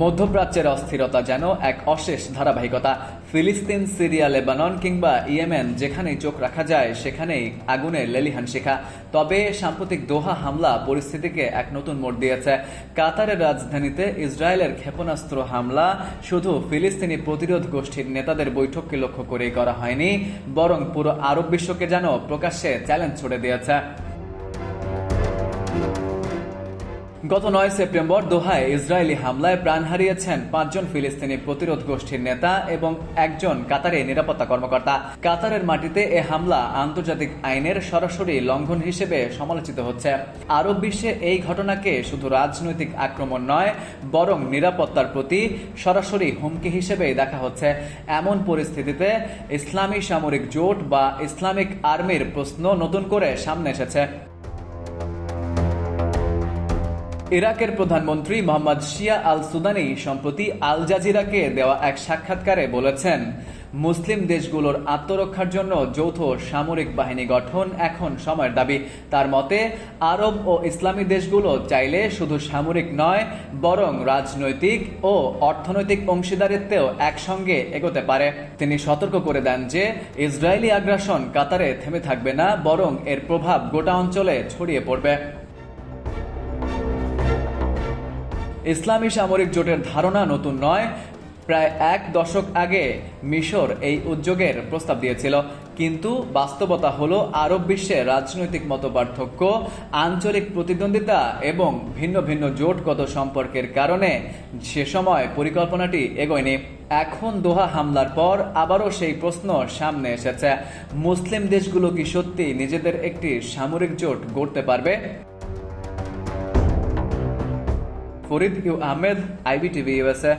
মধ্যপ্রাচ্যের অস্থিরতা যেন এক অশেষ ধারাবাহিকতা। ফিলিস্তিন, সিরিয়া, লেবানন কিংবা ইয়েমেন, যেখানেই চোখ রাখা যায়, সেখানেই আগুনের লেলিহান শিখা। তবে সাম্প্রতিক দোহা হামলা পরিস্থিতিকে এক নতুন মোড় দিয়েছে। কাতারের রাজধানীতে ইসরায়েলের ক্ষেপণাস্ত্র হামলা, শুধু ফিলিস্তিনি প্রতিরোধ গোষ্ঠীর নেতাদের বৈঠককে লক্ষ্য করেই করা হয়নি, বরং পুরো আরব বিশ্বকে যেন প্রকাশ্যে চ্যালেঞ্জ ছুড়ে দিয়েছে। গত নয় সেপ্টেম্বর দোহায় ইসরায়েলি হামলায় প্রাণ হারিয়েছেন পাঁচজন ফিলিস্তিনি প্রতিরোধ গোষ্ঠীর নেতা এবং একজন কাতারে নিরাপত্তা কর্মকর্তা। কাতারের মাটিতে এ হামলা আন্তর্জাতিক আইনের সরাসরি লঙ্ঘন হিসেবে সমালোচিত হচ্ছে। আরব বিশ্বে এই ঘটনাকে শুধু রাজনৈতিক আক্রমণ নয়, বরং নিরাপত্তার প্রতি সরাসরি হুমকি হিসেবেই দেখা হচ্ছে। এমন পরিস্থিতিতে ইসলামী সামরিক জোট বা ইসলামিক আর্মির প্রশ্ন নতুন করে সামনে এসেছে। ইরাকের প্রধানমন্ত্রী মোহাম্মদ শিয়া আল সুদানি সম্প্রতি আল জাজিরাকে দেওয়া এক সাক্ষাৎকারে বলেছেন, মুসলিম দেশগুলোর আত্মরক্ষার জন্য যৌথ সামরিক বাহিনী গঠন এখন সময়ের দাবি। তার মতে, আরব ও ইসলামী দেশগুলো চাইলে শুধু সামরিক নয়, বরং রাজনৈতিক ও অর্থনৈতিক অংশীদারিত্বেও একসঙ্গে এগোতে পারে। তিনি সতর্ক করে দেন যে, ইসরায়েলি আগ্রাসন কাতারে থেমে থাকবে না, বরং এর প্রভাব গোটা অঞ্চলে ছড়িয়ে পড়বে। ইসলামী সামরিক জোটের ধারণা নতুন নয়। প্রায় এক দশক আগে মিশর এই উদ্যোগের প্রস্তাব দিয়েছিল। কিন্তু বাস্তবতা হলো আরব বিশ্বে রাজনৈতিক মতপার্থক্য, আঞ্চলিক প্রতিদ্বন্দ্বিতা এবং ভিন্ন ভিন্ন জোটগত সম্পর্কের কারণে সে সময় পরিকল্পনাটি এগোয়নি। এখন দোহা হামলার পর আবারও সেই প্রশ্ন সামনে এসেছে। মুসলিম দেশগুলো কি সত্যি নিজেদের একটি সামরিক জোট গড়তে পারবে? Farid U Ahmed IB TV व्यवसाय